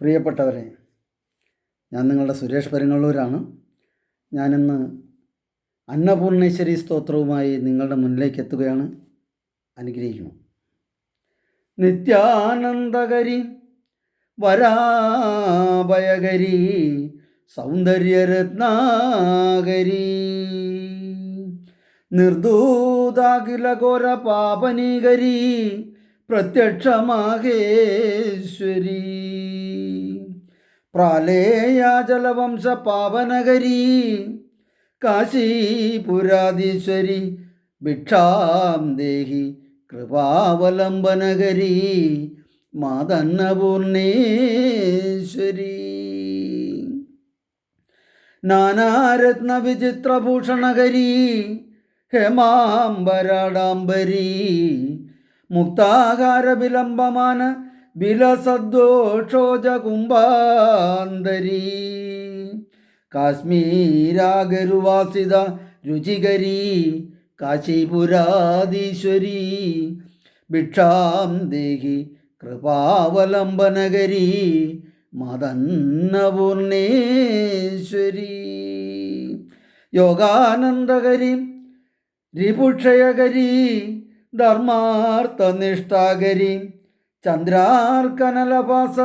പ്രിയപ്പെട്ടവരെ ഞാൻ നിങ്ങളുടെ സുരേഷ് പെരുങ്ങള്ളൂരാണ്. ഞാനിന്ന് അന്നപൂർണേശ്വരി സ്തോത്രവുമായി നിങ്ങളുടെ മുന്നിലേക്ക് എത്തുകയാണ് അനുഗ്രഹിക്കുന്നു. നിത്യാനന്ദകരി വരാഭയകരി സൗന്ദര്യരത്നാകരി നിർദൂതാഖിലഘോര പാപനീകരി പ്രത്യക്ഷമാകേശ്വരി പ്രാലേയാചലവംശ പാവനഗരി കാശീപുരാധീശ്വരി ഭിക്ഷാം ദേഹി കൃപാവലംബനകരി മാതന്നപൂർണേശ്വരി. നാനാരത്നവിചിത്രഭൂഷണകരി ഹേമാംബരാഡാംബരി മുക്താകാരവിലംബമാന വിലസദ്ദോഷോജ കുംഭാന്തരി കാശ്മീരാഗരുവാസിത രുചികരി കാശീപുരാധീശ്വരി ഭിക്ഷാം ദേഹി കൃപാവലംബനഗരി മദന്നപൂർണേശ്വരി. യോഗാനന്ദകരി രിപുക്ഷയകരി ധർമാർത്ഥനിഷ്ഠാകരി ചന്ദ്രാർക്കനലപാസ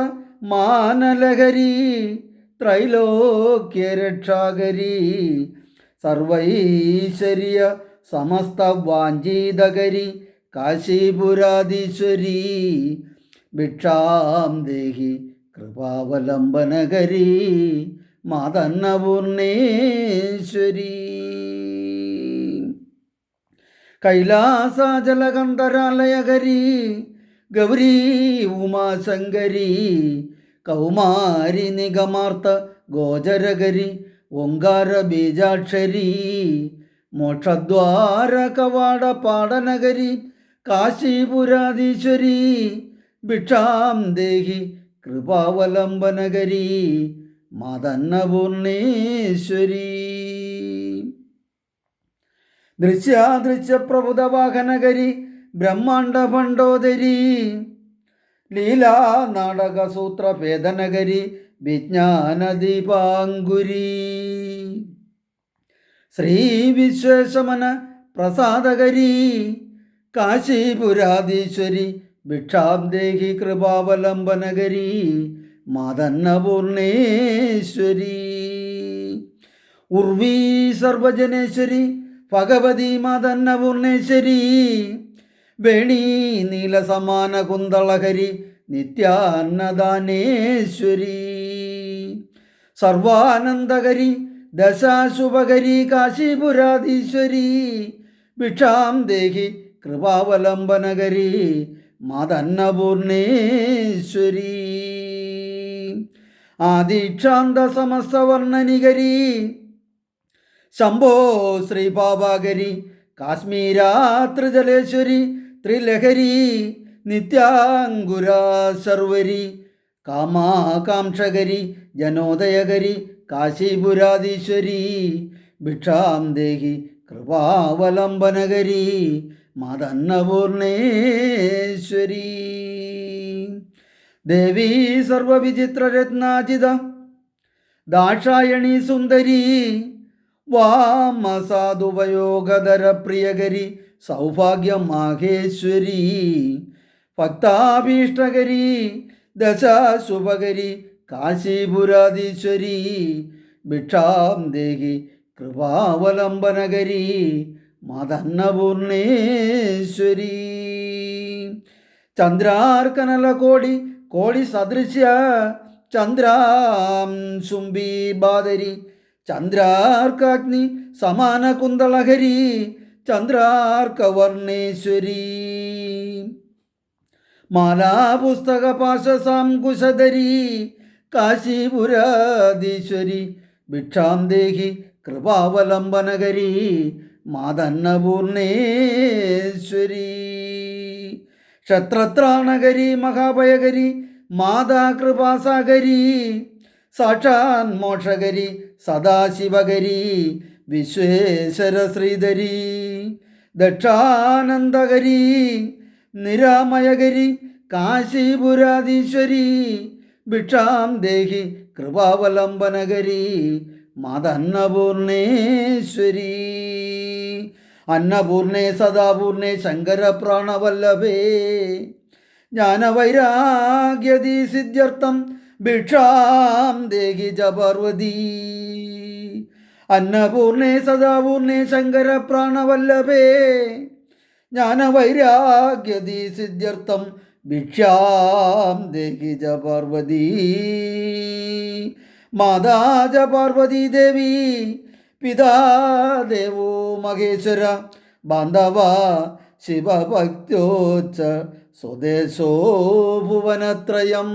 മാനലഹരി ത്രൈലോക്യരക്ഷാകരി സർവൈശ്വര്യ സമസ്ത വാഞ്ചീതകരി കാശീപുരാധീശ്വരി ഭിക്ഷാം ദേഹി കൃപാവലംബനകരി മാതന്നപൂർണേശ്വരി. കൈലാസജലകന്ധരാലയകരി ഗൗരീ ഉമാശങ്കരി കൗമാരി നിഗമാർത്ത ഗോചരകരി ഓങ്കാര ബീജാക്ഷരി മോക്ഷദ്വാര കവാട പാടനഗരി കാശീപുരാധീശ്വരി ഭിക്ഷാം ദേഹി കൃപാവലംബനഗരി മാതന്നപൂർണേശ്വരി. ദൃശ്യാദൃശ്യപ്രഭുതവാഹനഗരി ബ്രഹ്മാണ്ട ഭണ്ഡോദരി ലീലാ നാടകസൂത്ര ഭേദനഗരി വിജ്ഞാനദീപാങ്കുരി. ശ്രീ വിശ്വേശമന പ്രസാദകരി കാശീപുരാധീശ്വരി ഭിക്ഷാം ദേഹി കൃപാവലംബനഗരി മാതന്നപൂർണേശ്വരി. ഉർവീ സർവജനേശ്വരി ഭഗവതി മാതന്നപൂർണേശ്വരി വേണി നീലസമാന കുന്തളഹരി നിത്യാന്നദാനേശ്വരി. സർവാനന്ദകരി ദശാശുഭകരി കാശിപുരാധീശ്വരി ഭിക്ഷാം ദേഹി കൃപാവലംബനകരി മദന്നപൂർണേശ്വരി ആദിക്ഷാന്ത സമസ്തവർണനികരി ശംഭോ ശ്രീപാപാകരി കാശ്മീരാത്രിജലേശ്വരി ത്രിലഹരി നിത്യാങ്കുരാ സർവരി കാമാകാംക്ഷകരി ജനോദയകരി കാശീപുരാധീശ്വരി ഭിക്ഷാം ദേഹി കൃപാവലംബനകരി മദന്നപൂർണേശ്വരി. ദേവി സർവവിചിത്രരത്നാജിത ദാക്ഷായണി സുന്ദരി വാമസാദുപയോഗധര പ്രിയകരി സൗഭാഗ്യമാഹേശ്വരി. ഭക്താഭീഷ്ടകരി ദശാശുഭകരി കാശീപുരാധീശ്വരി. ഭിക്ഷാം ദേഹി കൃപാവലംബനകരി മദന്നപൂർണേശ്വരി. ചന്ദ്രാർക്കനല കോടി കോടി സദൃശ്യ ചന്ദ്രാം ശുംബി ബാദരി ചന്ദ്രാർക്കാഗ്നി സമാന കുന്തളഹരി ചന്ദ്രാർക്കവർണേശ്വരി. മാലാപുസ്തക പാശസാംകുശധരി കാശീപുരാധീശ്വരി ഭിക്ഷാം ദേഹി കൃപാവലംബനകരി മാതന്നപൂർണേശ്വരി. ക്ഷത്രത്രാണകരി മഹാഭയകരി മാതാ കൃപാസാഗരി സാക്ഷാൻ മോക്ഷകരി സദാശിവകരി വിശ്വേശ്വര ശ്രീധരി ദക്ഷാനന്ദകരി നിരാമയകരി കാശീപുരാധീശ്വരി. ഭിക്ഷാം ദേഹി കൃപാവലംബനകരി മതന്നപൂർണേശ്വരി അന്നപൂർണേ സദാപൂർണേ ശങ്കര പ്രാണവല്ലഭേ ജ്ഞാനവൈരാഗ്യതി സിദ്ധ്യർത്ഥം ഭിക്ഷാം ദേഹി ച പാർവതി അന്നപൂർണേ സദാപൂർണേ ശങ്കര പ്രാണവല്ലഭേ ജ്ഞാനവൈരാഗ്യതി സിദ്ധ്യർത്ഥം ഭിക്ഷാം ദേഹി ച പാർവതി മാതാ ച പാർവതി ദേവി പിതാ ദേവോ മഹേശ്വര ബാന്ധവ ശിവഭക്തോച്ച സ്വദേശോ ഭുവനത്രയം.